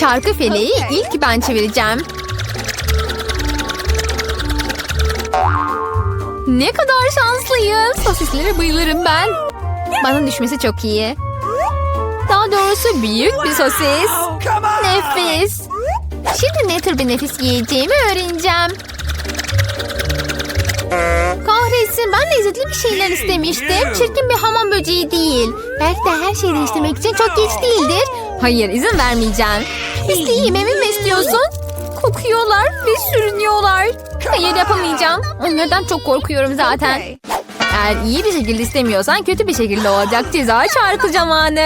Çarkı feleği ilk ben çevireceğim. Ne kadar şanslıyım. Sosislere bayılırım ben. Bana düşmesi çok iyi. Daha doğrusu büyük bir sosis. Nefis. Şimdi ne tür bir nefis yiyeceğimi öğreneceğim. Kahretsin ben lezzetli bir şeyler istemiştim. Çirkin bir hamam böceği değil. Belki de her şeyi değiştirmek için çok geç değildir. Hayır izin vermeyeceğim. Pisliği yememi mi istiyorsun? Kokuyorlar ve sürünüyorlar. Hayır yapamayacağım. Onlardan çok korkuyorum zaten. Eğer iyi bir şekilde istemiyorsan kötü bir şekilde olacak. Ceza çarkı zamanı.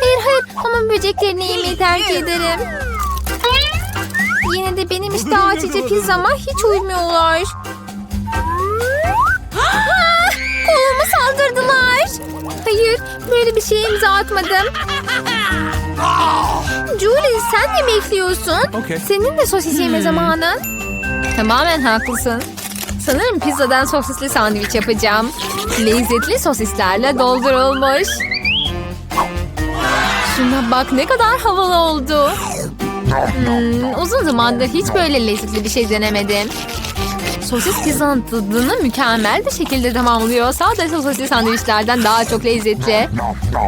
Hayır hayır hamam böceklerini yemeyi tercih ederim. Yine de benim işte açıcı pizzama hiç uymuyorlar. Ah, Koluma saldırdılar. Hayır, böyle bir şeye imza atmadım. Julie sen ne bekliyorsun? Okey. Senin de sosis yeme zamanın. Tamamen haklısın. Sanırım pizzadan sosisli sandviç yapacağım. Lezzetli sosislerle doldurulmuş. Şuna bak ne kadar havalı oldu. Hmm, uzun zamandır hiç böyle lezzetli bir şey denemedim. Sosis pizzanın tadını mükemmel bir şekilde tamamlıyor. Sadece sosisli sandviçlerden daha çok lezzetli.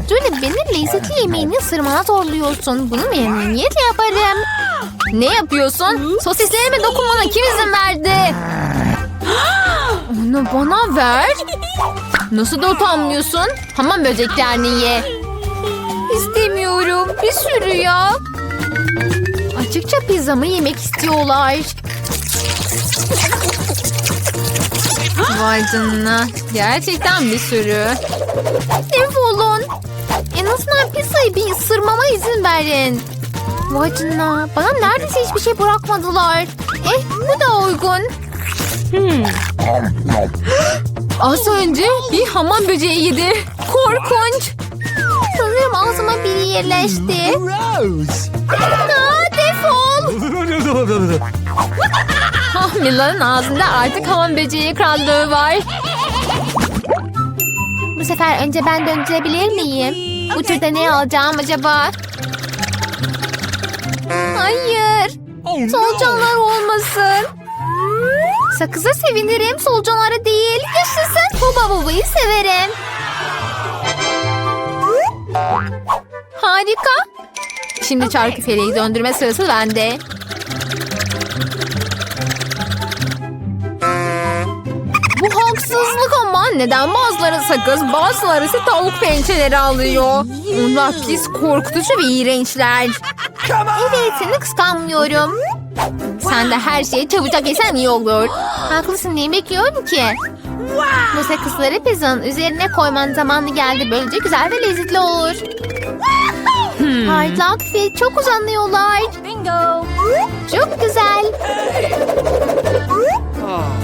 Julie beni lezzetli yemeğini ısırmana zorluyorsun. Bunu memnuniyetle yaparım. Ne yapıyorsun? Sosislerime dokunmana kim izin verdi? Onu bana ver. Nasıl da utanmıyorsun? Hamam böceklerini ye. İstemiyorum. Bir sürü ya. Açıkça pizzamı yemek istiyorlar. Vay canına. Gerçekten bir sürü. Defolun. En azından pizzayı bir ısırmama izin verin. Vay canına. Bana neredeyse hiçbir şey bırakmadılar. Eh bu da uygun. Az önce bir hamam böceği yedi. Korkunç. Sanırım ağzıma biri yerleşti. Aa, defol. Mila'nın ağzında artık hamam böceği krallığı var. Bu sefer önce ben döndürebilir miyim? Bu turda ne alacağım acaba? Hayır. Solucanlar olmasın. Sakıza sevinirim, solucanlara değil. Yaşasın. Huba bubayı severim. Harika. Şimdi çarkı feleği döndürme sırası bende. Neden bazıları sakız bazıları ise tavuk pençeleri alıyor. Onlar pis korkutucu ve iğrençler. Evet seni kıskanmıyorum. Sen de her şeyi çabucak yesen iyi olur. Haklısın niye bekliyorum ki? Bu sakızları pizzanın üzerine koyman zamanı geldi. Böylece güzel ve lezzetli olur. Parlak ve çok uzanıyorlar. Bingo. Çok güzel. Tadam.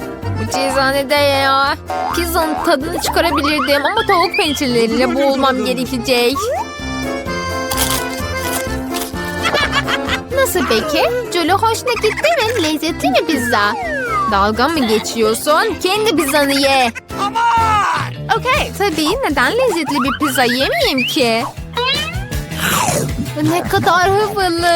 Bu cezanede ya. Pizzanın tadını çıkarabilirdim ama tavuk pençeleriyle boğulmam gerekecek. Nasıl peki? Jolly hoşuna gitti mi? Lezzetli mi pizza? Dalga mı geçiyorsun? Kendi pizzanı ye. Okey. Tabii neden lezzetli bir pizza yemeyeyim ki? Ne kadar havalı.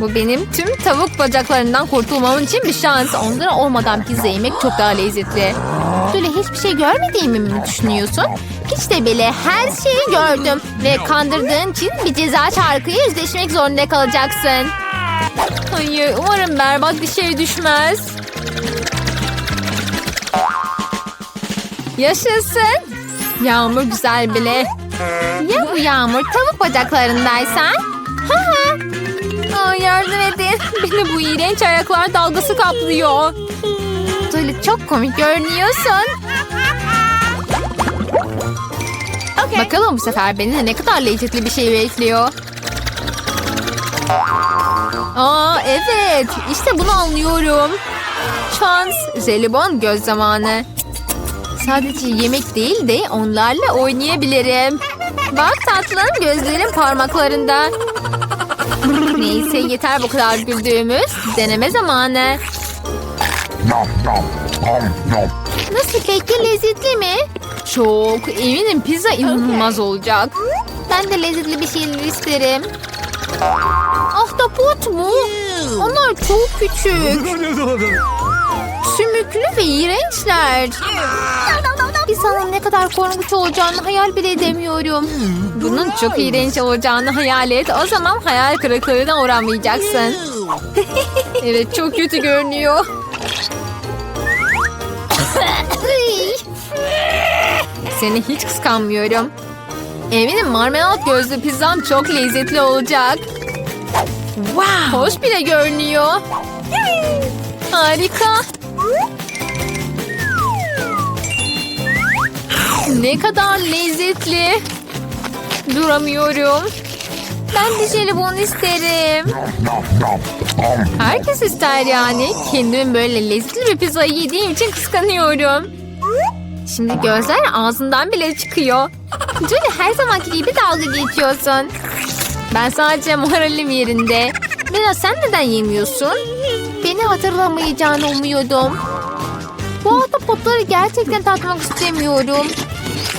Bu benim tüm tavuk bacaklarından kurtulmam için bir şans. Onları olmadan pizza yemek çok daha lezzetli. Böyle hiçbir şey görmediğimi mi düşünüyorsun? Hiç de bile her şeyi gördüm. Ve kandırdığın için bir ceza çarkıyla yüzleşmek zorunda kalacaksın. Hayır umarım berbat bir şey düşmez. Yaşasın. Yağmur güzel bile. Ya bu yağmur tavuk bacaklarındaysa? Ha ha. Aa, yardım edin. Beni bu iğrenç ayaklar dalgası kaplıyor. Böyle çok komik görünüyorsun. Bakalım bu sefer beni ne kadar lezzetli bir şey bekliyor. Aa evet işte bunu anlıyorum. Şans, jelibon göz zamanı. Sadece yemek değil de onlarla oynayabilirim. Bak tatlım gözlerim parmaklarında. Neyse yeter bu kadar güldüğümüz. Deneme zamanı. Nasıl peki lezzetli mi? Çok eminim pizza inanılmaz olacak. Ben de lezzetli bir şeyler isterim. Ahtapot mu? Onlar çok küçük. Sümüklü ve iğrençler. Pizzanın ne kadar korkunç olacağını hayal bile edemiyorum. Bunun çok iğrenç olacağını hayal et. O zaman hayal kırıklığına uğramayacaksın. evet çok kötü görünüyor. Seni hiç kıskanmıyorum. Eminim marmelat gözlü pizzam çok lezzetli olacak. Wow. Hoş bile görünüyor. Harika. Ne kadar lezzetli. Duramıyorum. Ben de jelibon isterim. Herkes ister yani. Kendim böyle lezzetli bir pizza yediğim için kıskanıyorum. Şimdi gözler ağzından bile çıkıyor. Julie her zamanki gibi dalga geçiyorsun. Ben sadece moralim yerinde. Mira sen neden yemiyorsun? Beni hatırlamayacağını umuyordum. Bu ahtapotları gerçekten tatmak istemiyorum.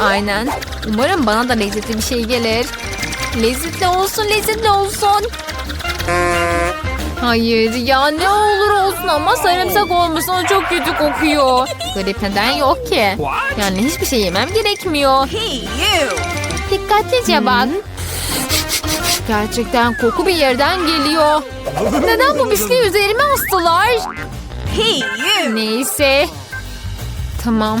Aynen. Umarım bana da lezzetli bir şey gelir. Lezzetli olsun, lezzetli olsun. Hayır ya ne olur olsun ama sarımsak olmasın o çok kötü kokuyor. Garip neden yok ki? Yani hiçbir şey yemem gerekmiyor. Dikkatlice bak. Gerçekten koku bir yerden geliyor. Neden bu pisliği üzerime astılar? Neyse. Tamam.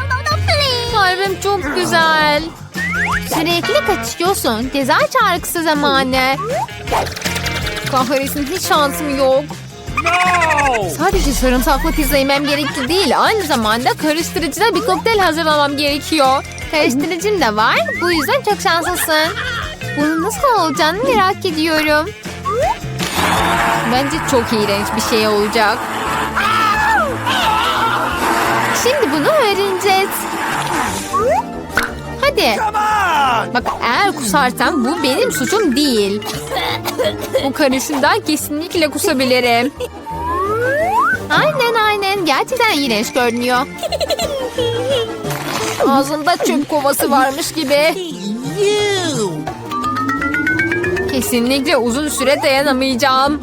Kalbim çok güzel. Sürekli kaçıyorsun. Ceza çağrısı zamanı. Kahretsin hiç şansım yok. Sadece sarımsaklı pizza yemem gerekli değil. Aynı zamanda karıştırıcıda bir kokteyl hazırlamam gerekiyor. Karıştırıcım da var. Bu yüzden çok şanslısın. Bunun nasıl olacağını merak ediyorum. Bence çok iğrenç bir şey olacak. Şimdi bunu öğreneceğiz. Hadi. Bak eğer kusarsam bu benim suçum değil. Bu karışımdan kesinlikle kusabilirim. Aynen aynen. Gerçekten iğrenç görünüyor. Ağzında çöp kovası varmış gibi. Kesinlikle uzun süre dayanamayacağım.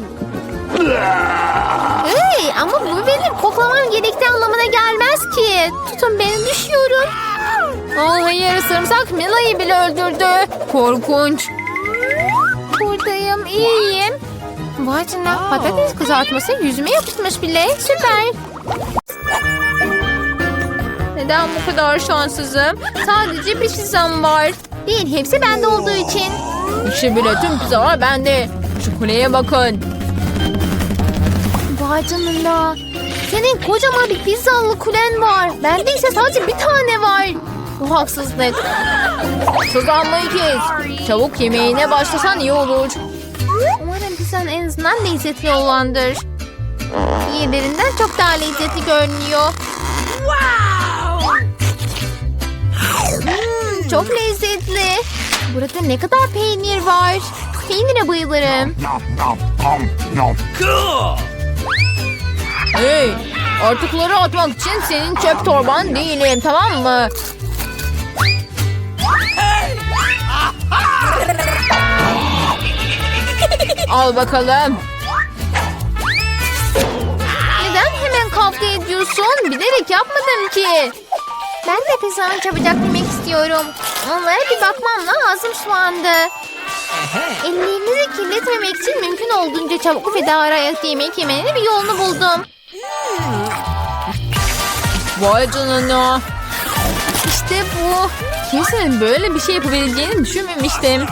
Hey, ama bu benim koklamam gerektiği anlamına gelmez ki. Tutun beni düşüyorum. Oh, hayır sarımsak Mila'yı bile öldürdü. Korkunç. Buradayım iyiyim. Vay canına patates kızartması yüzüme yapışmış bile. Süper. Neden bu kadar şanssızım? Sadece bir pizzam var. Değil hepsi bende olduğu için. İşte bile tüm pizzalar bende. Şu kuleye bakın. Vay canına. Senin kocaman bir pizzalı kulen var. Bende ise sadece bir tane var. Bu haksızlık. Sızlanmayı kes. Çabuk yemeğine başlasan iyi olur. Umarım pizzan en azından lezzetli olandır. Diğerlerinden çok daha lezzetli görünüyor. Hmm, çok lezzetli. Burada ne kadar peynir var. Peynire bayılırım. Hey, artıkları atmak için senin çöp torban değilim tamam mı? Al bakalım. Neden hemen kavga ediyorsun? Bilerek yapmadım ki. Ben de pizzanı çabucak yemek istiyorum. Onlara bir bakmamla ağzım sulandı. Ellerinizi kirletmemek için mümkün olduğunca çabuk ve daha rahat yemek yemenin bir yolunu buldum. Vay canına. İşte bu. Kimsenin böyle bir şey yapabileceğini düşünmemiştim.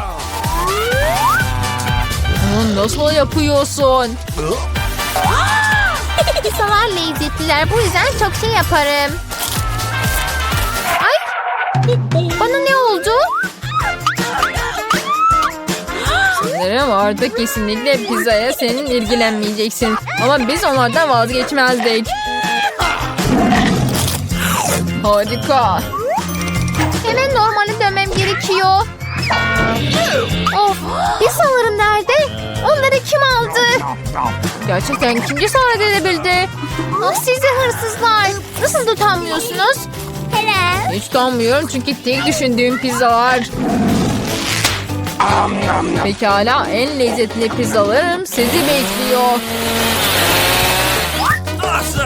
Bunu nasıl yapıyorsun? Pizzalar lezzetliler. Bu yüzden çok şey yaparım. Ay! Bana ne oldu? Sanırım artık kesinlikle pizzaya senin ilgilenmeyeceksin. Ama biz onlardan vazgeçmezdik. Harika. Hemen normale dönmem gerekiyor. Of, pizzalarım nerede? Onları kim aldı? Gerçekten kim cesaret edebildi? Ah sizi hırsızlar. Nasıl da utanmıyorsunuz? Hiç utanmıyorum çünkü tek düşündüğüm pizzalar. Pekala en lezzetli pizzalarım sizi bekliyor.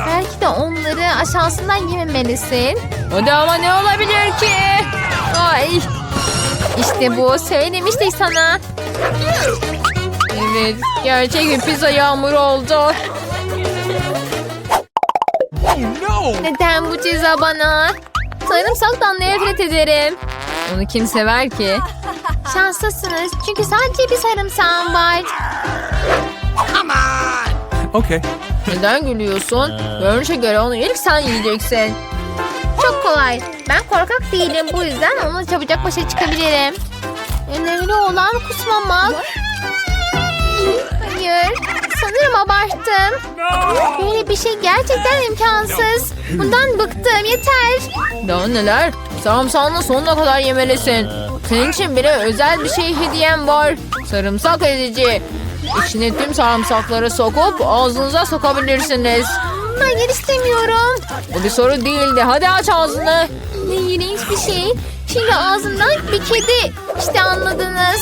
Belki de onları aşağısından yememelisin. Hadi ama ne olabilir ki? Ay. İşte bu söylemiştik sana. Evet gerçek bir pizza yağmuru oldu. Neden bu ceza bana? Sarımsaktan nefret ederim. Onu kim sever ki? Şanslısınız çünkü sadece bir sarımsağım var. Okay. Neden gülüyorsun? Görünüşe göre onu ilk sen yiyeceksin. Çok kolay. Ben korkak değilim bu yüzden onunla çabucak başa çıkabilirim. Önemli olan kusmamak. Hayır. Sanırım abarttım. Böyle bir şey gerçekten imkansız. Bundan bıktım yeter. Daha neler? Sarımsağını sonuna kadar yemelisin. Senin için bile özel bir şey hediyem var. Sarımsak edici. İçine tüm sarımsakları sokup ağzınıza sokabilirsiniz. Hayır istemiyorum. Bu bir soru değildi. Hadi aç ağzını. Ne iğrenç bir şey. Şimdi ağzımdan bir kedi. İşte anladınız.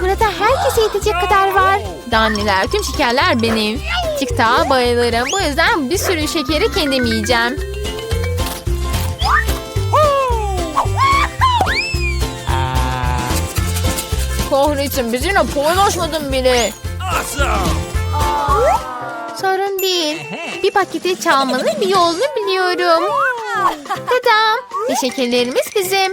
Burada herkese yetecek kadar var. Danneler, tüm şekerler benim. TikTok'a bayılırım. Bu yüzden bir sürü şekeri kendim yiyeceğim. Kahretsin bizimle paylaşmadın bile. Sorun değil. Bir paketi çalmanın bir yolunu biliyorum. Tadam. Ve şekerlerimiz bizim.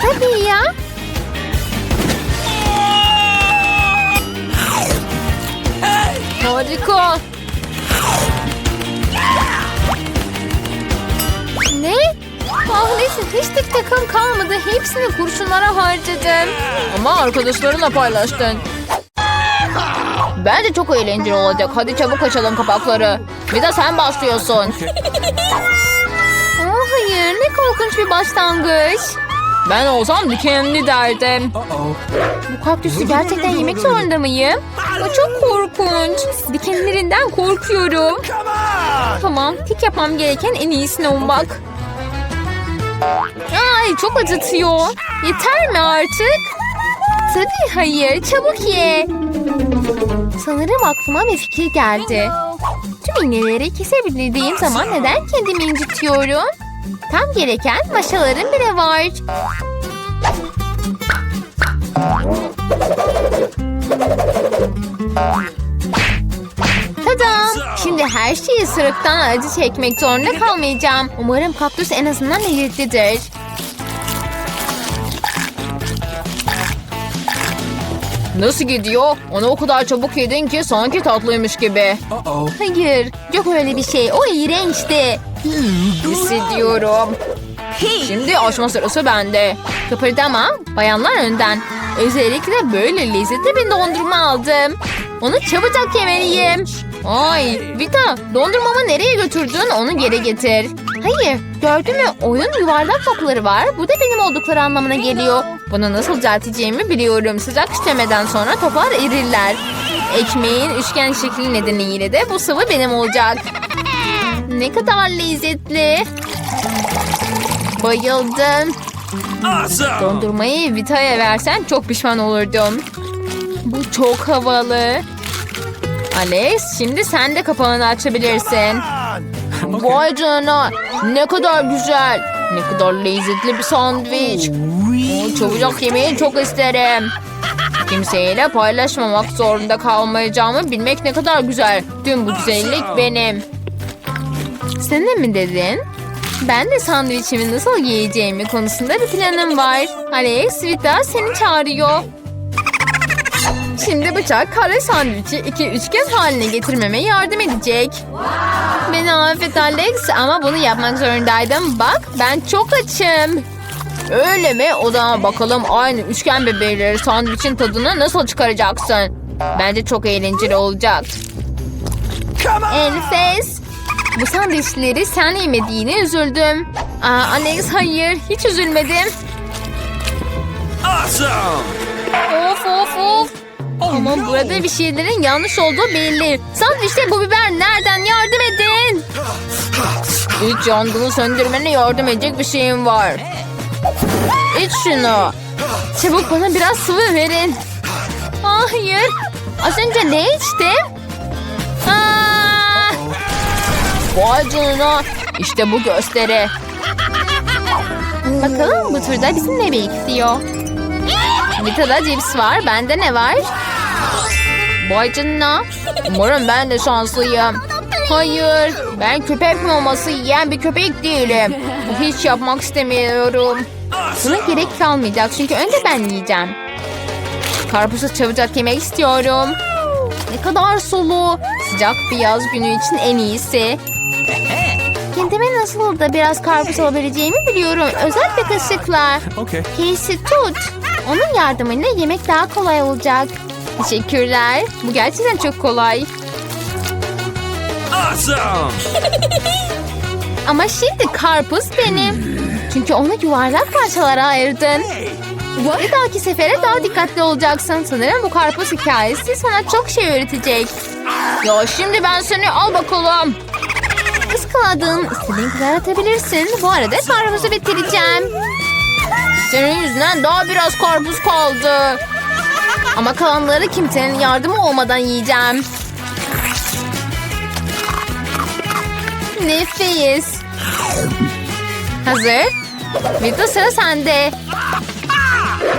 Tabii ya. Harika. Ne? Kahretsin hiç tek takım kalmadı. Hepsini kurşunlara harcadım. Ama arkadaşlarınla paylaştın. Bence çok eğlenceli olacak. Hadi çabuk açalım kapakları. Bir de sen başlıyorsun. Oh, hayır ne korkunç bir başlangıç. Ben olsam dikenli derdim. Bu kaktüsü gerçekten yemek zorunda mıyım? Bu çok korkunç. Dikenlerinden korkuyorum. Tamam, tek yapmam gereken en iyisini ummak. Ay çok acıtıyor. Yeter mi artık? Tabii hayır, çabuk ye. Sanırım aklıma bir fikir geldi. Tüm iğneleri kesebildiğim zaman neden kendimi incitiyorum? Tam gereken maşalarım bile var. Tadam! Şimdi her şeyi sırıktan acı çekmek zorunda kalmayacağım. Umarım kaktüs en azından lezzetlidir. Nasıl gidiyor? Onu o kadar çabuk yedin ki sanki tatlıymış gibi. Hayır, yok öyle bir şey. O iğrençti. Hissediyorum. Şimdi açma sırası bende. Kıpırdama, bayanlar önden. Özellikle böyle lezzetli bir dondurma aldım. Onu çabucak yemeliyim. Ay, Vita, dondurmamı nereye götürdün? Onu geri getir. Hayır, gördün mü? Oyun yuvarlak topları var. Bu da benim oldukları anlamına geliyor. Bunu nasıl düzelteceğimi biliyorum. Sıcak işlemeden sonra toplar erirler. Ekmeğin üçgen şekli nedeniyle de bu sıvı benim olacak. Ne kadar lezzetli. Bayıldım. Awesome. Dondurmayı Vita'ya versen çok pişman olurdum. Bu çok havalı. Alex şimdi sen de kapağını açabilirsin. Vay canına ne kadar güzel. Ne kadar lezzetli bir sandviç. Oo, Çabucak yemeyi çok isterim. Kimseyle paylaşmamak zorunda kalmayacağımı bilmek ne kadar güzel. Tüm bu güzellik benim. Sen de mi dedin? Ben de sandviçimi nasıl yiyeceğimi konusunda bir planım var. Alex, Vita seni çağırıyor. Şimdi bıçak kare sandviçi iki üçgen haline getirmeme yardım edecek. Beni affet Alex ama bunu yapmak zorundaydım. Bak ben çok açım. Öyle mi? O zaman bakalım aynı üçgen bebeğleri sandviçin tadını nasıl çıkaracaksın? Bence çok eğlenceli olacak. Enfes. Bu sandviçleri sen yemediğine üzüldüm. Aa, Alex hayır hiç üzülmedim. Awesome. Of of of. Ama burada bir şeylerin yanlış olduğu belli. Sandviçte bu biber nereden yardım edin? İlk yangını söndürmene yardım edecek bir şeyim var. İç şunu. Çabuk bana biraz sıvı verin. Hayır. Az önce ne içtim? Vay canına. İşte bu gösteri. bakalım bu turda bizi ne bekliyor? Vita'da cips var. Bende ne var? Vay canına. Umarım ben de şanslıyım. Hayır. Ben köpek maması yiyen bir köpek değilim. Hiç yapmak istemiyorum. Buna gerek kalmayacak çünkü önce ben yiyeceğim. Karpuzu çabucak yemek istiyorum. Ne kadar sulu. Sıcak bir yaz günü için en iyisi. Kendime nasıl da biraz karpuz alabileceğimi biliyorum. Özel bir kaşıkla. Okay. Casey tut. Onun yardımıyla yemek daha kolay olacak. Teşekkürler. Bu gerçekten çok kolay. Awesome. Ama şimdi karpuz benim. Çünkü onu yuvarlak parçalara ayırdın. Bir dahaki sefere daha dikkatli olacaksın. Sanırım bu karpuz hikayesi sana çok şey öğretecek. Ya şimdi ben seni al bakalım. Iskaladın. İstediğin kadar atabilirsin. Bu arada karpuzu bitireceğim. Senin yüzünden daha biraz karpuz kaldı. Ama kalanları kimsenin yardımı olmadan yiyeceğim. Nefis. Hazır. Vita sıra sende.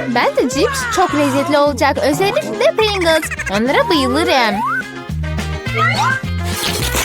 Ben de cips çok lezzetli olacak. Özellikle Pringles. Onlara bayılırım.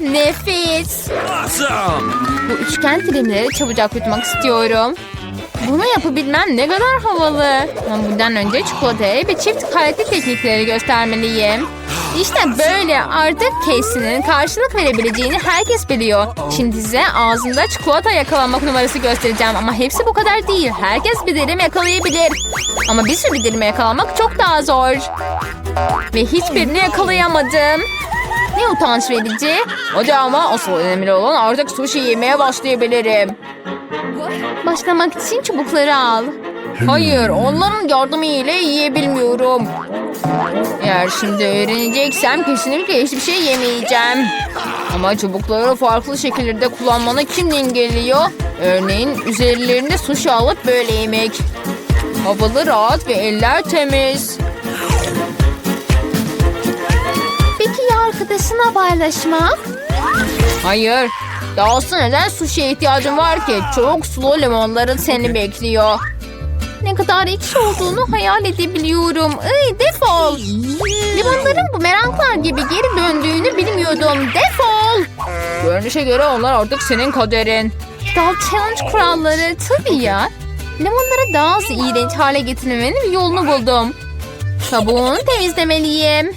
Nefis. Awesome! Bu üçgen dilimleri çabucak yutmak istiyorum. Bunu yapabilmem ne kadar havalı. Ama bundan önce çikolataya ve çift kalite teknikleri göstermeliyim. İşte böyle artık Casey'nin karşılık verebileceğini herkes biliyor. Şimdi size ağzında çikolata yakalamak numarası göstereceğim. Ama hepsi bu kadar değil. Herkes bir dilim yakalayabilir. Ama bir sürü dilimi yakalamak çok daha zor. Ve hiçbirini yakalayamadım. Ne utanç verici. Hadi ama asıl önemli olan artık sushi yemeye başlayabilirim. Başlamak için çubukları al. Hayır, onların yardımı ile yiyebilmiyorum. Eğer şimdi öğreneceksem kesinlikle hiçbir şey yemeyeceğim. Ama çubukları farklı şekillerde kullanmanı kim engelliyor? Örneğin üzerlerinde sushi alıp böyle yemek. Havalı rahat ve eller temiz. Arkadaşına paylaşmak? Hayır. Dahası neden sushi'ye ihtiyacın var ki? Çok sulu limonların seni bekliyor. Ne kadar ekşi olduğunu hayal edebiliyorum. Ay defol. Limonların bu meraklar gibi geri döndüğünü bilmiyordum. Defol. Görünüşe göre onlar artık senin kaderin. Dal challenge kuralları tabii ya. Limonları daha az iğrenç hale getirmemenin bir yolunu buldum. Kabuğunu temizlemeliyim.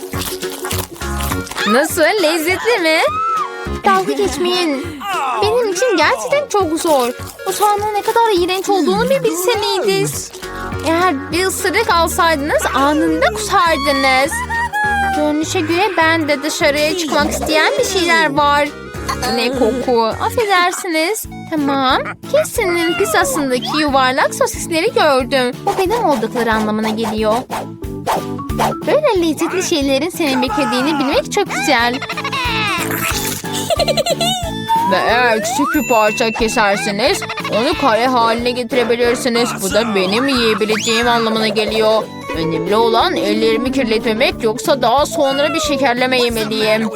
Nasıl lezzetli mi? Dalga geçmeyin. Benim için gerçekten çok zor. Bu soğanın ne kadar iğrenç olduğunu bir bilseniydiniz. Eğer bir ısırık alsaydınız anında kusardınız. Görünüşe göre ben de dışarıya çıkmak isteyen bir şeyler var. Ne koku. Affedersiniz. Tamam. Kesin'in pizzasındaki yuvarlak sosisleri gördüm. Bu benim oldukları anlamına geliyor. Böyle lezzetli şeylerin seni beklediğini bilmek çok güzel. Ve eğer küçük bir parça keserseniz onu kare haline getirebilirsiniz. Bu da benim yiyebileceğim anlamına geliyor. Önemli olan ellerimi kirletmemek yoksa daha sonra bir şekerleme yemeliyim.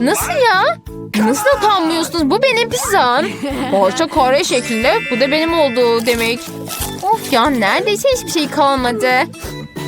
Nasıl ya? Nasıl utanmıyorsunuz? Bu benim pizzam. Parça kare şeklinde. Bu da benim olduğu demek. Of ya neredeyse hiçbir şey kalmadı.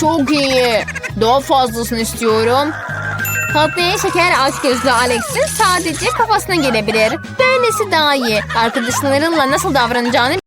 Çok iyi. Daha fazlasını istiyorum. Tatlıya şeker aç gözlü Alex'in sadece kafasına gelebilir. Böylesi daha iyi. Arkadaşlarınla nasıl davranacağını